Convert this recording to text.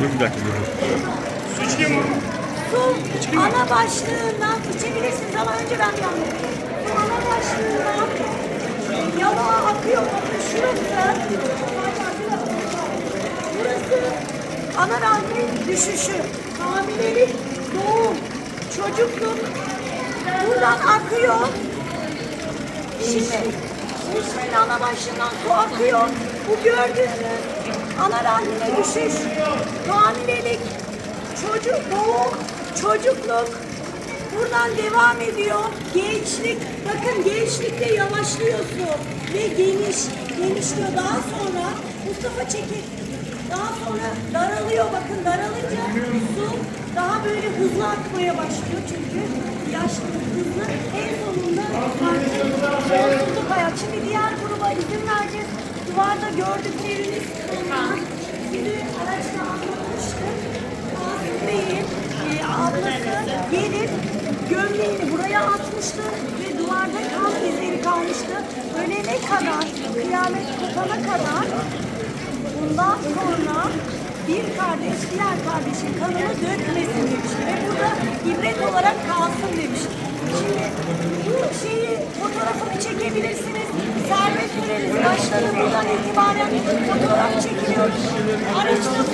Dur bir dakika dur. Su içeyim mi? Su ana başlığından içebilirsiniz ama önce ben yandım. Su ana başlığından yalağa akıyor. Bakın şurası. Burası ana rahmin düşüşü. Hamilelik, doğum, çocukluk. Buradan akıyor. Şimdi Şimdi ana başından su akıyor. Bu gördüğünüz ana rahmine düşüş, hamilelik, çocuk doğum, çocukluk. Buradan devam ediyor. Gençlik. Bakın gençlikte yavaşlıyorsun. Ve geniş. Genişliyor. Daha sonra Mustafa çekil. Daha sonra daralıyor. Bakın daralınca su daha böyle hızlı akmaya başlıyor. Çünkü yaşlılık hızlı. En sonunda artık hayat. Şimdi diğer gruba izin vereceğiz. Duvarda gördükleriniz bunlar. Şimdi araçta anlatmıştık. Asım Bey'in e, ablası gelip gömleğini buraya atmıştı ve duvarda kan izleri kalmıştı. Ölene kadar, kıyamet kopana kadar bundan sonra bir kardeş diğer kardeşin kanını dökmesin demişti ve burada ibret olarak kalsın demişti. Şimdi Başladı buradan itibaren fotoğraf çekiliyor. Araçta